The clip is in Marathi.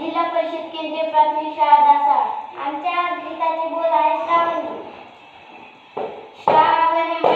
जिल्हा परिषद केंद्रीय प्राथमिक शाळा दासा आमच्या गीताची बोल आहे श्रावणी. श्रावणी